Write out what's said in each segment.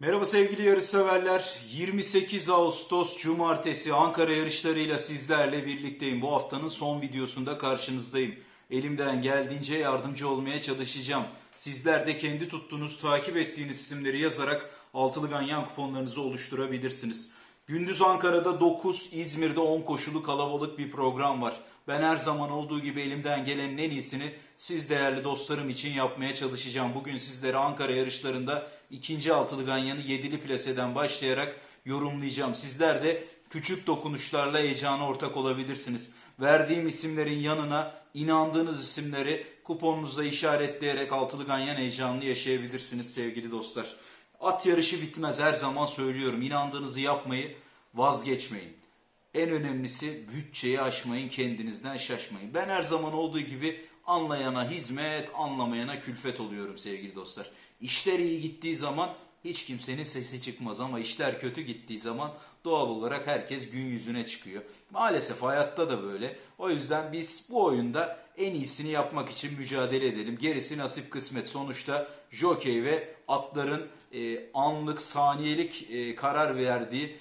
Merhaba sevgili yarışseverler. 28 Ağustos Cumartesi Ankara yarışlarıyla sizlerle birlikteyim. Bu haftanın son videosunda karşınızdayım. Elimden geldiğince yardımcı olmaya çalışacağım. Sizler de kendi tuttuğunuz, takip ettiğiniz isimleri yazarak altılı ganyan kuponlarınızı oluşturabilirsiniz. Gündüz Ankara'da 9, İzmir'de 10 koşulu kalabalık bir program var. Ben her zaman olduğu gibi elimden gelenin en iyisini siz değerli dostlarım için yapmaya çalışacağım. Bugün sizlere Ankara yarışlarında ikinci altılı ganyanı yedili plaseden başlayarak yorumlayacağım. Sizler de küçük dokunuşlarla heyecana ortak olabilirsiniz. Verdiğim isimlerin yanına inandığınız isimleri kuponunuzda işaretleyerek altılı ganyan heyecanını yaşayabilirsiniz sevgili dostlar. At yarışı bitmez her zaman söylüyorum. İnandığınızı yapmayı vazgeçmeyin. En önemlisi bütçeyi aşmayın, kendinizden şaşmayın. Ben her zaman olduğu gibi anlayana hizmet, anlamayana külfet oluyorum sevgili dostlar. İşler iyi gittiği zaman hiç kimsenin sesi çıkmaz ama işler kötü gittiği zaman doğal olarak herkes gün yüzüne çıkıyor. Maalesef hayatta da böyle. O yüzden biz bu oyunda en iyisini yapmak için mücadele edelim. Gerisi nasip kısmet. Sonuçta jockey ve atların e, anlık, saniyelik e, karar verdiği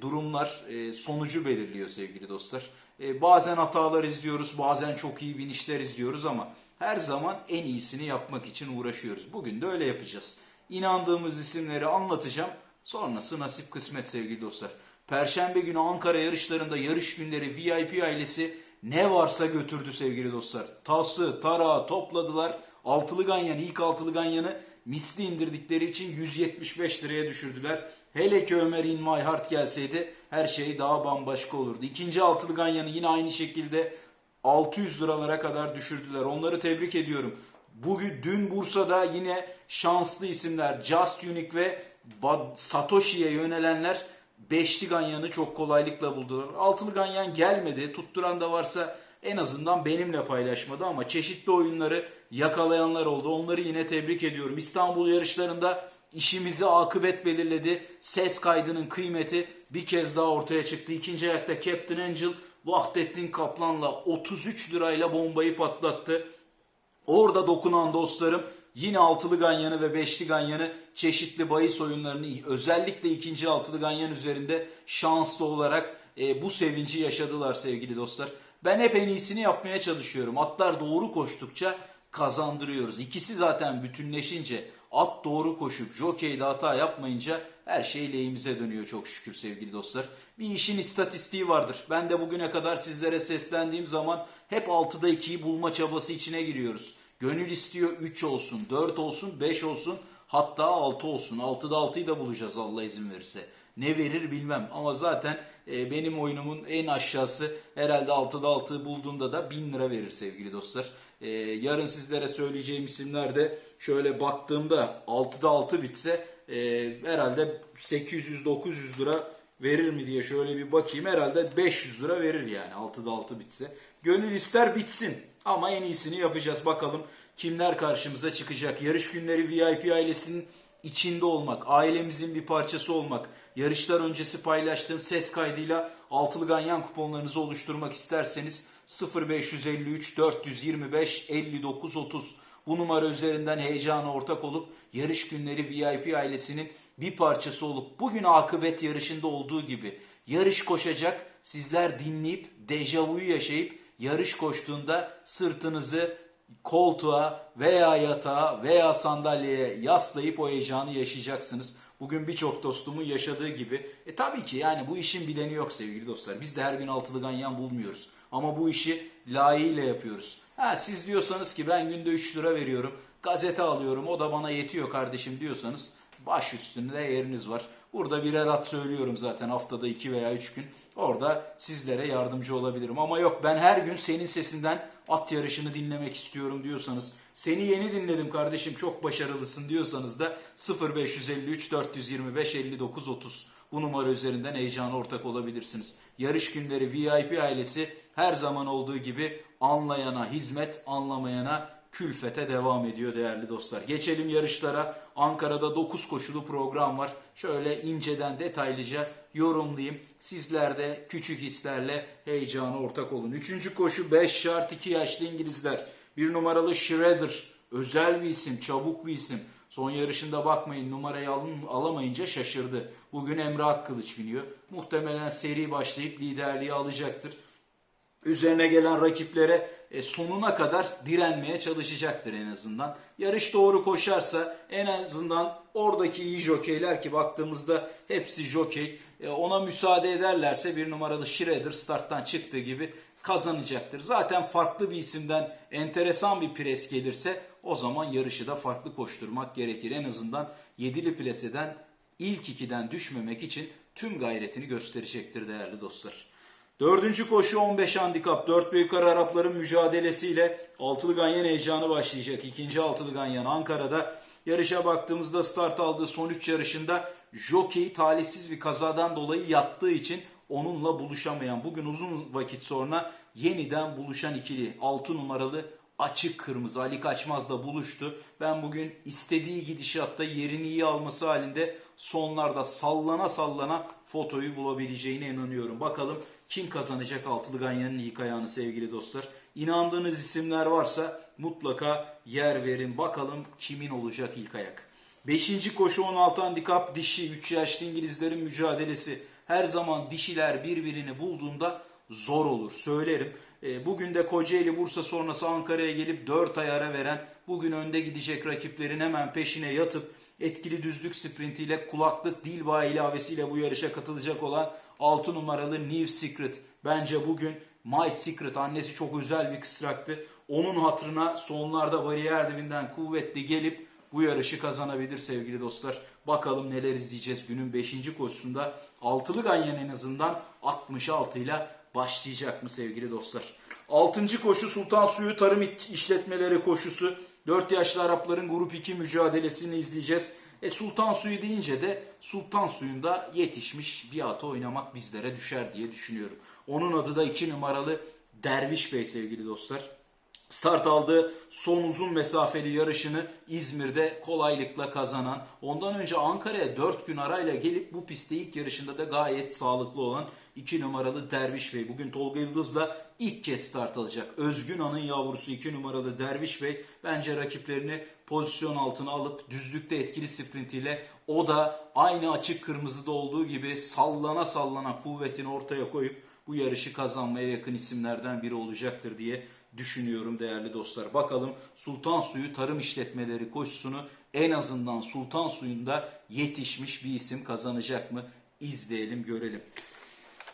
durumlar e, sonucu belirliyor sevgili dostlar. E, bazen hatalar izliyoruz, bazen çok iyi binişler izliyoruz ama her zaman en iyisini yapmak için uğraşıyoruz. Bugün de öyle yapacağız. İnandığımız isimleri anlatacağım. Sonrası nasip kısmet sevgili dostlar. Perşembe günü Ankara yarışlarında yarış günleri VIP ailesi ne varsa götürdü sevgili dostlar. Tası, tarağı topladılar. Altılı ganyan, ilk altılı ganyanı misli indirdikleri için 175 liraya düşürdüler. Hele ki Ömer In gelseydi her şey daha bambaşka olurdu. İkinci altılı ganyanı yine aynı şekilde 600 liralara kadar düşürdüler. Onları tebrik ediyorum. Bugün dün Bursa'da yine şanslı isimler Just Unique ve Satoshi'ye yönelenler beşli ganyanı çok kolaylıkla buldular. Altılı ganyan gelmedi. Tutturan da varsa en azından benimle paylaşmadı ama çeşitli oyunları yakalayanlar oldu. Onları yine tebrik ediyorum. İstanbul yarışlarında işimizi akıbet belirledi. Ses kaydının kıymeti bir kez daha ortaya çıktı. İkinci ayakta Captain Angel Vahdettin Kaplan'la 33 lirayla bombayı patlattı. Orada dokunan dostlarım yine altılı ganyanı ve beşli ganyanı çeşitli bahis oyunlarını özellikle ikinci altılı ganyan üzerinde şanslı olarak e, bu sevinci yaşadılar sevgili dostlar. Ben hep en iyisini yapmaya çalışıyorum. Atlar doğru koştukça kazandırıyoruz. İkisi zaten bütünleşince at doğru koşup jokeyde hata yapmayınca her şey lehimize dönüyor çok şükür sevgili dostlar. Bir işin istatistiği vardır. Ben de bugüne kadar sizlere seslendiğim zaman hep 6'da 2'yi bulma çabası içine giriyoruz. Gönül istiyor 3 olsun, 4 olsun, 5 olsun, hatta 6 olsun. 6'da 6'yı da bulacağız Allah izin verirse. Ne verir bilmem ama zaten e, benim oyunumun en aşağısı herhalde 6'da 6'yı bulduğunda da 1000 lira verir sevgili dostlar. E, yarın sizlere söyleyeceğim isimler de şöyle baktığımda 6'da 6 bitse e, herhalde 800-900 lira verir mi diye şöyle bir bakayım. Herhalde 500 lira verir yani 6'da 6 bitse. Gönül ister bitsin ama en iyisini yapacağız. Bakalım kimler karşımıza çıkacak. Yarış günleri VIP ailesinin içinde olmak, ailemizin bir parçası olmak, yarışlar öncesi paylaştığım ses kaydıyla altılı ganyan kuponlarınızı oluşturmak isterseniz 0553 425 59 30 bu numara üzerinden heyecana ortak olup yarış günleri VIP ailesinin bir parçası olup bugün akıbet yarışında olduğu gibi yarış koşacak sizler dinleyip dejavuyu yaşayıp yarış koştuğunda sırtınızı koltuğa veya yatağa veya sandalyeye yaslayıp o heyecanı yaşayacaksınız. Bugün birçok dostumun yaşadığı gibi. E tabii ki yani bu işin bileni yok sevgili dostlar. Biz de her gün altılı ganyan bulmuyoruz. Ama bu işi layığıyla yapıyoruz. Ha siz diyorsanız ki ben günde 3 lira veriyorum. Gazete alıyorum o da bana yetiyor kardeşim diyorsanız baş üstünde yeriniz var. Burada birer at söylüyorum zaten haftada 2 veya 3 gün. Orada sizlere yardımcı olabilirim. Ama yok ben her gün senin sesinden at yarışını dinlemek istiyorum diyorsanız, seni yeni dinledim kardeşim çok başarılısın diyorsanız da 0553 425 59 30 bu numara üzerinden heyecana ortak olabilirsiniz. Yarış günleri VIP ailesi her zaman olduğu gibi anlayana hizmet, anlamayana külfete devam ediyor değerli dostlar. Geçelim yarışlara. Ankara'da 9 koşulu program var. Şöyle inceden detaylıca yorumlayayım. Sizler de küçük hislerle heyecana ortak olun. Üçüncü koşu 5 şart 2 yaşlı İngilizler. Bir numaralı Shredder. Özel bir isim, çabuk bir isim. Son yarışında bakmayın numarayı alın, alamayınca şaşırdı. Bugün Emre Akkılıç biniyor. Muhtemelen seri başlayıp liderliği alacaktır üzerine gelen rakiplere e, sonuna kadar direnmeye çalışacaktır en azından. Yarış doğru koşarsa en azından oradaki iyi jokeyler ki baktığımızda hepsi jokey e, ona müsaade ederlerse bir numaralı Shredder starttan çıktığı gibi kazanacaktır. Zaten farklı bir isimden enteresan bir pres gelirse o zaman yarışı da farklı koşturmak gerekir. En azından yedili plaseden ilk ikiden düşmemek için tüm gayretini gösterecektir değerli dostlar. Dördüncü koşu 15 handikap. Dört ve yukarı Arapların mücadelesiyle altılı ganyan heyecanı başlayacak. İkinci altılı ganyan Ankara'da. Yarışa baktığımızda start aldığı son 3 yarışında jockey talihsiz bir kazadan dolayı yattığı için onunla buluşamayan bugün uzun vakit sonra yeniden buluşan ikili 6 numaralı açık kırmızı Ali Kaçmaz'la buluştu. Ben bugün istediği gidişatta yerini iyi alması halinde sonlarda sallana sallana fotoyu bulabileceğine inanıyorum. Bakalım kim kazanacak altılı ganyanın ilk ayağını sevgili dostlar. İnandığınız isimler varsa mutlaka yer verin. Bakalım kimin olacak ilk ayak. Beşinci koşu 16 handikap dişi 3 yaşlı İngilizlerin mücadelesi. Her zaman dişiler birbirini bulduğunda zor olur. Söylerim. E, Bugün de Kocaeli Bursa sonrası Ankara'ya gelip 4 ay ara veren bugün önde gidecek rakiplerin hemen peşine yatıp etkili düzlük sprintiyle kulaklık dil bağı ilavesiyle bu yarışa katılacak olan 6 numaralı New Secret. Bence bugün My Secret annesi çok özel bir kısraktı. Onun hatırına sonlarda bariyer dibinden kuvvetli gelip bu yarışı kazanabilir sevgili dostlar. Bakalım neler izleyeceğiz günün 5. koşusunda. Altılı ganyan en azından 66 ile başlayacak mı sevgili dostlar? 6. koşu Sultan Suyu Tarım İşletmeleri koşusu. 4 yaşlı Arapların grup 2 mücadelesini izleyeceğiz. E Sultan Suyu deyince de Sultan Suyu'nda yetişmiş bir atı oynamak bizlere düşer diye düşünüyorum. Onun adı da 2 numaralı Derviş Bey sevgili dostlar. Start aldığı son uzun mesafeli yarışını İzmir'de kolaylıkla kazanan, ondan önce Ankara'ya 4 gün arayla gelip bu pistte ilk yarışında da gayet sağlıklı olan 2 numaralı Derviş Bey. Bugün Tolga Yıldız'la ilk kez start alacak. Özgün An'ın yavrusu 2 numaralı Derviş Bey bence rakiplerini pozisyon altına alıp düzlükte etkili sprintiyle o da aynı açık kırmızıda olduğu gibi sallana sallana kuvvetini ortaya koyup bu yarışı kazanmaya yakın isimlerden biri olacaktır diye düşünüyorum değerli dostlar. Bakalım Sultan Suyu Tarım İşletmeleri koşusunu en azından Sultan Suyu'nda yetişmiş bir isim kazanacak mı? İzleyelim görelim.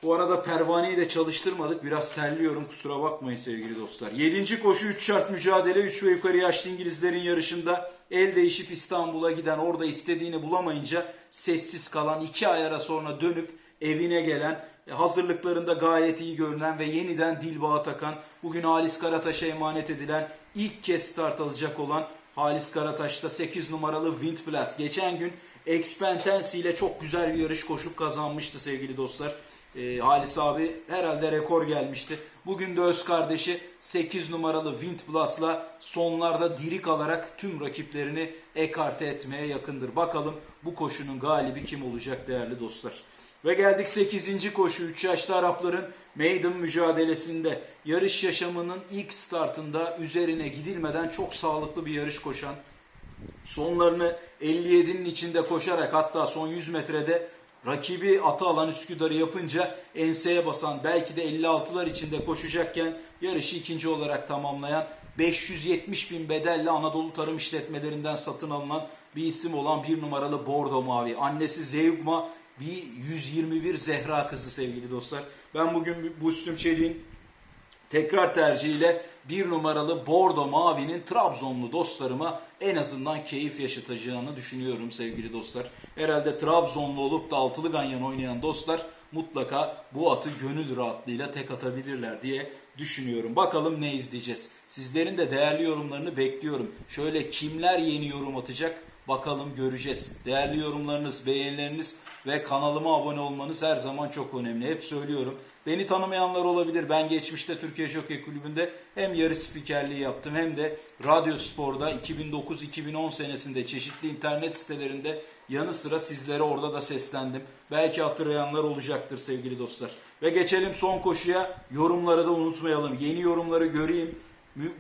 Bu arada pervaneyi de çalıştırmadık. Biraz terliyorum kusura bakmayın sevgili dostlar. 7. koşu 3 şart mücadele 3 ve yukarı yaşlı İngilizlerin yarışında el değişip İstanbul'a giden orada istediğini bulamayınca sessiz kalan 2 ay ara sonra dönüp evine gelen hazırlıklarında gayet iyi görünen ve yeniden dil bağı takan bugün Halis Karataş'a emanet edilen ilk kez start alacak olan Halis Karataş'ta 8 numaralı Wind Plus. Geçen gün Expentensi ile çok güzel bir yarış koşup kazanmıştı sevgili dostlar. E, Halis abi herhalde rekor gelmişti. Bugün de öz kardeşi 8 numaralı Wind Plus'la sonlarda diri kalarak tüm rakiplerini ekarte etmeye yakındır. Bakalım bu koşunun galibi kim olacak değerli dostlar. Ve geldik 8. koşu 3 yaşlı Arapların maiden mücadelesinde yarış yaşamının ilk startında üzerine gidilmeden çok sağlıklı bir yarış koşan sonlarını 57'nin içinde koşarak hatta son 100 metrede rakibi atı alan Üsküdar'ı yapınca enseye basan belki de 56'lar içinde koşacakken yarışı ikinci olarak tamamlayan 570 bin bedelle Anadolu Tarım İşletmelerinden satın alınan bir isim olan bir numaralı Bordo Mavi. Annesi Zeugma bir 121 Zehra kızı sevgili dostlar. Ben bugün bu üstüm çeliğin tekrar tercihiyle bir numaralı Bordo Mavi'nin Trabzonlu dostlarıma en azından keyif yaşatacağını düşünüyorum sevgili dostlar. Herhalde Trabzonlu olup da altılı ganyan oynayan dostlar mutlaka bu atı gönül rahatlığıyla tek atabilirler diye düşünüyorum. Bakalım ne izleyeceğiz. Sizlerin de değerli yorumlarını bekliyorum. Şöyle kimler yeni yorum atacak Bakalım göreceğiz. Değerli yorumlarınız, beğenileriniz ve kanalıma abone olmanız her zaman çok önemli. Hep söylüyorum. Beni tanımayanlar olabilir. Ben geçmişte Türkiye Jockey Kulübü'nde hem yarı spikerliği yaptım hem de Radyo Spor'da 2009-2010 senesinde çeşitli internet sitelerinde yanı sıra sizlere orada da seslendim. Belki hatırlayanlar olacaktır sevgili dostlar. Ve geçelim son koşuya. Yorumları da unutmayalım. Yeni yorumları göreyim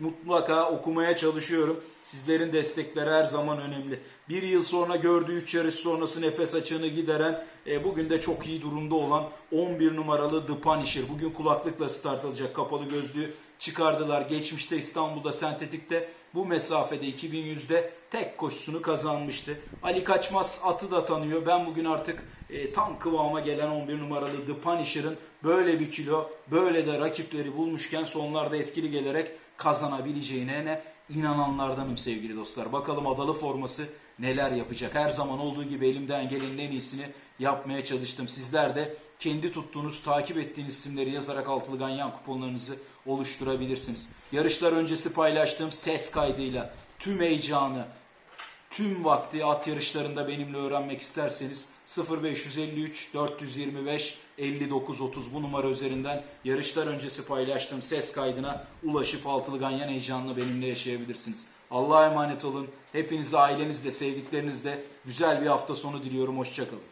mutlaka okumaya çalışıyorum. Sizlerin destekleri her zaman önemli. Bir yıl sonra gördüğü 3 yarış sonrası nefes açığını gideren, e, bugün de çok iyi durumda olan 11 numaralı The Punisher. Bugün kulaklıkla start alacak kapalı gözlüğü çıkardılar. Geçmişte İstanbul'da sentetikte bu mesafede 2100'de tek koşusunu kazanmıştı. Ali Kaçmaz atı da tanıyor. Ben bugün artık e, tam kıvama gelen 11 numaralı The Punisher'ın böyle bir kilo, böyle de rakipleri bulmuşken sonlarda etkili gelerek kazanabileceğine ne inananlardanım sevgili dostlar. Bakalım adalı forması neler yapacak. Her zaman olduğu gibi elimden gelenin en iyisini yapmaya çalıştım. Sizler de kendi tuttuğunuz, takip ettiğiniz isimleri yazarak altılı ganyan kuponlarınızı oluşturabilirsiniz. Yarışlar öncesi paylaştığım ses kaydıyla tüm heyecanı, tüm vakti at yarışlarında benimle öğrenmek isterseniz 0553 425 59 30 bu numara üzerinden yarışlar öncesi paylaştığım ses kaydına ulaşıp altılı ganyan heyecanını benimle yaşayabilirsiniz. Allah'a emanet olun. Hepinize ailenizle, sevdiklerinizle güzel bir hafta sonu diliyorum. Hoşçakalın.